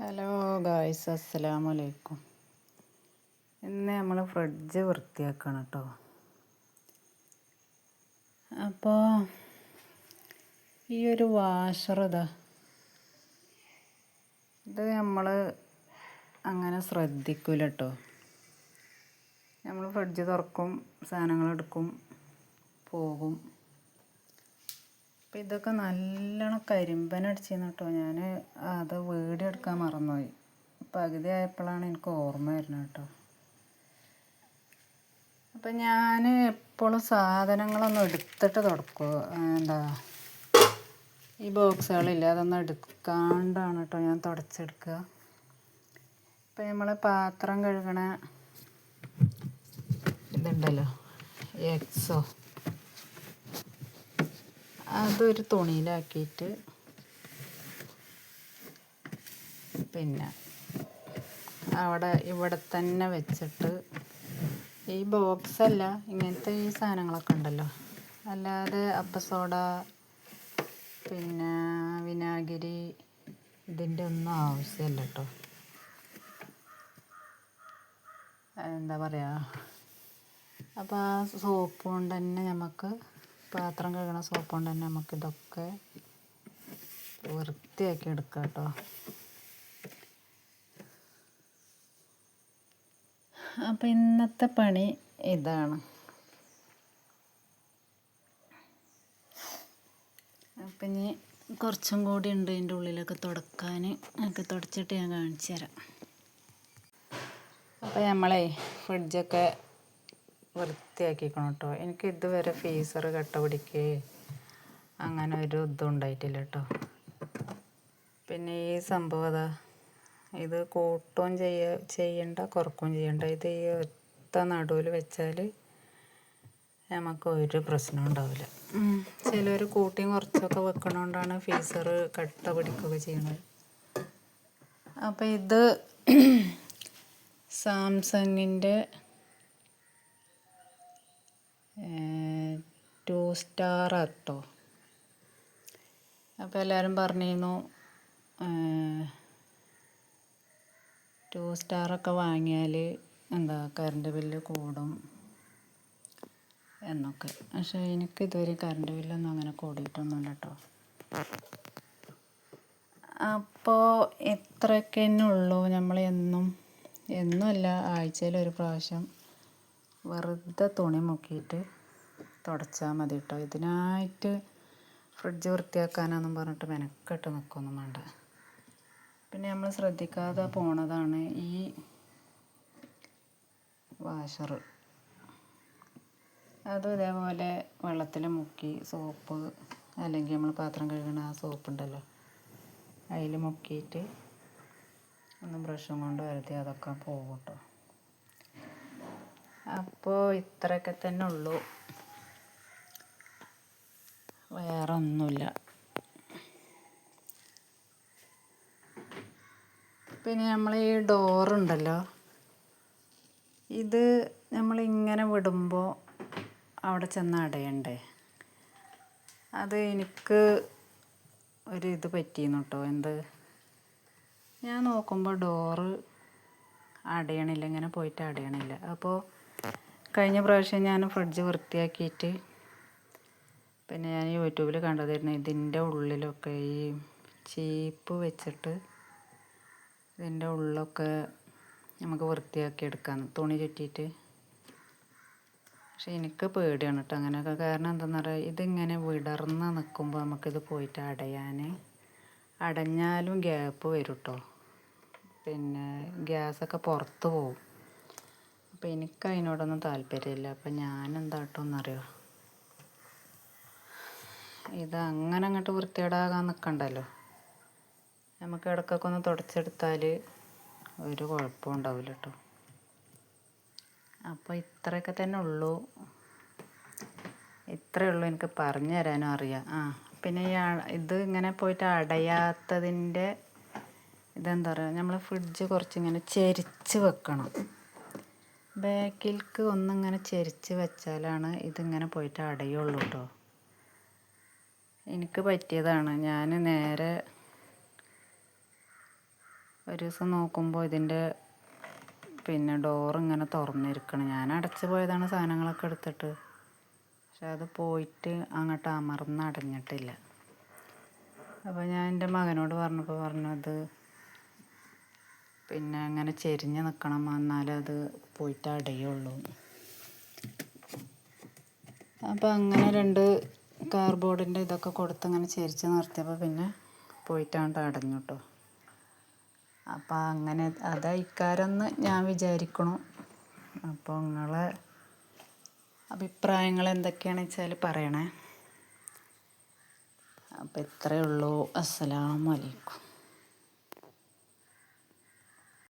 Hello guys അസ്സലാമു അലൈക്കും ഇന്ന് നമ്മൾ ഫ്രിഡ്ജ് വൃത്തിയാക്കണം കേട്ടോ അപ്പോൾ ഈ ഒരു വാഷർ ഇതാ. ഇത് നമ്മൾ അങ്ങനെ ശ്രദ്ധിക്കില്ല കേട്ടോ നമ്മൾ ഫ്രിഡ്ജ് തുറക്കും സാധനങ്ങൾ എടുക്കും പോകും. അപ്പം ഇതൊക്കെ നല്ലോണം കരിമ്പൻ അടിച്ചിരുന്നു കേട്ടോ. ഞാൻ അത് വീഡിയോ എടുക്കാൻ മറന്നുപോയി. പകുതി ആയപ്പോഴാണ് എനിക്ക് ഓർമ്മ വരുന്നത് കേട്ടോ. അപ്പം ഞാൻ എപ്പോഴും സാധനങ്ങളൊന്നും എടുത്തിട്ട് തുടക്കുക എന്താ ഈ ബോക്സുകളില്ല അതൊന്നും എടുക്കാണ്ടാണ് കേട്ടോ ഞാൻ തുടച്ചെടുക്കുക. ഇപ്പം നമ്മൾ പാത്രം കഴുകണ ഇതുണ്ടല്ലോ എക്സോ. അതൊരു തുണിയിലാക്കിയിട്ട് പിന്നെ അവിടെ ഇവിടെ തന്നെ വെച്ചിട്ട് ഈ ബോക്സ് അല്ല ഇങ്ങനത്തെ ഈ സാധനങ്ങളൊക്കെ ഉണ്ടല്ലോ. അല്ലാതെ അപ്പസോഡ പിന്നെ വിനാഗിരി ഇതിന്റെ ഒന്നും ആവശ്യമില്ല കേട്ടോ. എന്താ പറയുക അപ്പോൾ ആ സോപ്പ് കൊണ്ട് തന്നെ നമുക്ക് പാത്രം കഴുകണ സോപ്പ് കൊണ്ട് തന്നെ നമുക്കിതൊക്കെ വൃത്തിയാക്കി എടുക്കാം കേട്ടോ. അപ്പം ഇന്നത്തെ പണി ഇതാണ്. അപ്പം ഇനി കുറച്ചും കൂടി ഉണ്ട് ഇതിന്റെ ഉള്ളിലൊക്കെ തുടക്കാൻ. ഒക്കെ തുടച്ചിട്ട് ഞാൻ കാണിച്ചു തരാം. അപ്പോൾ നമ്മളെ ഫ്രിഡ്ജൊക്കെ വൃത്തിയാക്കിക്കണം കേട്ടോ എനിക്ക് ഇതുവരെ ഫീസർ കട്ട പിടിക്കേ. അങ്ങനെ ഒരു ഇതും ഉണ്ടായിട്ടില്ല കേട്ടോ. പിന്നെ ഈ സംഭവം അതാ ഇത് കൂട്ടുകയും ചെയ്യ ചെയ്യണ്ട കുറക്കുകയും ചെയ്യണ്ട. ഇത് ഈ ഒറ്റ നടുവിൽ വെച്ചാൽ നമുക്ക് ഒരു പ്രശ്നം ഉണ്ടാവില്ല. ചിലർ കൂട്ടിയും കുറച്ചൊക്കെ വെക്കണോണ്ടാണ് ഫീസർ കട്ട പിടിക്കുകയൊക്കെ ചെയ്യുന്നത്. അപ്പോൾ ഇത് സാംസങ്ങിന്റെ സ്റ്റാർ കേട്ടോ അപ്പോൾ എല്ലാവരും പറഞ്ഞിരുന്നു ടു സ്റ്റാറൊക്കെ വാങ്ങിയാൽ എന്താ കറണ്ട് ബില്ല് കൂടും എന്നൊക്കെ. പക്ഷേ എനിക്ക് ഇതുവരെ കറണ്ട് ബില്ലൊന്നും അങ്ങനെ കൂടിയിട്ടൊന്നുമില്ല കേട്ടോ അപ്പോൾ ഇത്രയൊക്കെ തന്നെ ഉള്ളൂ. നമ്മൾ എന്നും എന്നുമല്ല ആഴ്ചയിൽ ഒരു പ്രാവശ്യം വെറുതെ തുണി മുക്കിയിട്ട് തുടച്ചാൽ മതി കേട്ടോ ഇതിനായിട്ട് ഫ്രിഡ്ജ് വൃത്തിയാക്കാനാന്നും പറഞ്ഞിട്ട് മെനക്കെട്ട് നിൽക്കൊന്നും വേണ്ട. പിന്നെ നമ്മൾ ശ്രദ്ധിക്കാതെ പോണതാണ് ഈ വാഷർ അതും ഇതേപോലെ വെള്ളത്തിൽ മുക്കി സോപ്പ് അല്ലെങ്കിൽ നമ്മൾ പാത്രം കഴുകണ ആ സോപ്പ് ഉണ്ടല്ലോ. അതിൽ മുക്കിയിട്ട് ഒന്ന് ബ്രഷും കൊണ്ട് വരുത്തി അതൊക്കെ പോകും കേട്ടോ അപ്പോൾ ഇത്രയൊക്കെ തന്നെ ഉള്ളൂ. വേറെ ഒന്നുമില്ല പിന്നെ നമ്മൾ ഈ ഡോറുണ്ടല്ലോ ഇത് നമ്മളിങ്ങനെ വിടുമ്പോൾ അവിടെ ചെന്ന് അടയണ്ടേ? അത് എനിക്ക് ഒരു ഇത് പറ്റിയിരുന്നു കേട്ടോ എന്ത്? ഞാൻ നോക്കുമ്പോൾ ഡോറ് അടയണില്ല. ഇങ്ങനെ പോയിട്ട് അടയണില്ല. അപ്പോൾ കഴിഞ്ഞ പ്രാവശ്യം ഞാൻ ഫ്രിഡ്ജ് വൃത്തിയാക്കിയിട്ട് പിന്നെ ഞാൻ യൂട്യൂബിൽ കണ്ടതായിരുന്നു ഇതിന്റെ ഉള്ളിലൊക്കെ ഈ ചീപ്പ് വെച്ചിട്ട് ഇതിന്റെ ഉള്ളൊക്കെ നമുക്ക് വൃത്തിയാക്കി എടുക്കാം തുണി ചുറ്റിയിട്ട്. പക്ഷെ എനിക്ക് പേടിയാണ് കേട്ടോ അങ്ങനെയൊക്കെ. കാരണം എന്താണെന്ന് പറയുക ഇതിങ്ങനെ വിടർന്ന് നിൽക്കുമ്പോൾ നമുക്കിത് പോയിട്ട് അടയാൻ അടഞ്ഞാലും ഗ്യാപ്പ് വരും കേട്ടോ പിന്നെ ഗ്യാസൊക്കെ പുറത്ത് പോകും അപ്പോൾ എനിക്ക് അതിനോടൊന്നും താല്പര്യമില്ല. അപ്പോൾ ഞാൻ എന്താട്ടോന്നറിയോ ഇത് അങ്ങനെ അങ്ങോട്ട് വൃത്തികേടാകാൻ നിൽക്കണ്ടല്ലോ നമുക്ക് ഇടയ്ക്കൊക്കെ ഒന്ന് തുടച്ചെടുത്താൽ ഒരു കുഴപ്പവും ഉണ്ടാവില്ല കേട്ടോ അപ്പോൾ ഇത്രയൊക്കെ തന്നെ ഉള്ളൂ. ഇത്രയേ ഉള്ളൂ എനിക്ക് പറഞ്ഞു തരാനും അറിയാം. ആ പിന്നെ ഈ ഇത് ഇങ്ങനെ പോയിട്ട് അടയാത്തതിന്റെ ഇതെന്താ പറയുക നമ്മൾ ഫ്രിഡ്ജ് കുറച്ചിങ്ങനെ ചെരിച്ച് വെക്കണം. ബാക്കിൽക്ക് ഒന്നിങ്ങനെ ചെരിച്ച് വെച്ചാലാണ് ഇതിങ്ങനെ പോയിട്ട് അടയുള്ളൂ കേട്ടോ എനിക്ക് പറ്റിയതാണ്. ഞാൻ നേരെ ഒരു ദിവസം നോക്കുമ്പോൾ ഇതിന്റെ പിന്നെ ഡോർ ഇങ്ങനെ തുറന്നിരിക്കണം. ഞാൻ അടച്ചു പോയതാണ് സാധനങ്ങളൊക്കെ എടുത്തിട്ട്. പക്ഷെ അത് പോയിട്ട് അങ്ങോട്ട് അമർന്ന് അടഞ്ഞിട്ടില്ല. അപ്പോൾ ഞാൻ എന്റെ മകനോട് പറഞ്ഞപ്പോൾ പറഞ്ഞത് പിന്നെ അങ്ങനെ ചെരിഞ്ഞ് നിൽക്കണം എന്നാലേ അത് പോയിട്ട് അടയുള്ളൂ. അപ്പോൾ അങ്ങനെ രണ്ട് കാർബോർഡിന്റെ ഇതൊക്കെ കൊടുത്ത് അങ്ങനെ ചെരിച്ച് നിർത്തിയപ്പോൾ പിന്നെ പോയിട്ടാണ്ട് അടഞ്ഞു കേട്ടോ അപ്പോൾ അങ്ങനെ അതായിക്കാരെന്ന് ഞാൻ വിചാരിക്കണു. അപ്പോൾ നിങ്ങളെ അഭിപ്രായങ്ങൾ എന്തൊക്കെയാണെന്ന് വെച്ചാൽ പറയണേ. അപ്പോൾ ഇത്രയേ ഉള്ളൂ. അസ്സലാമു അലൈക്കും.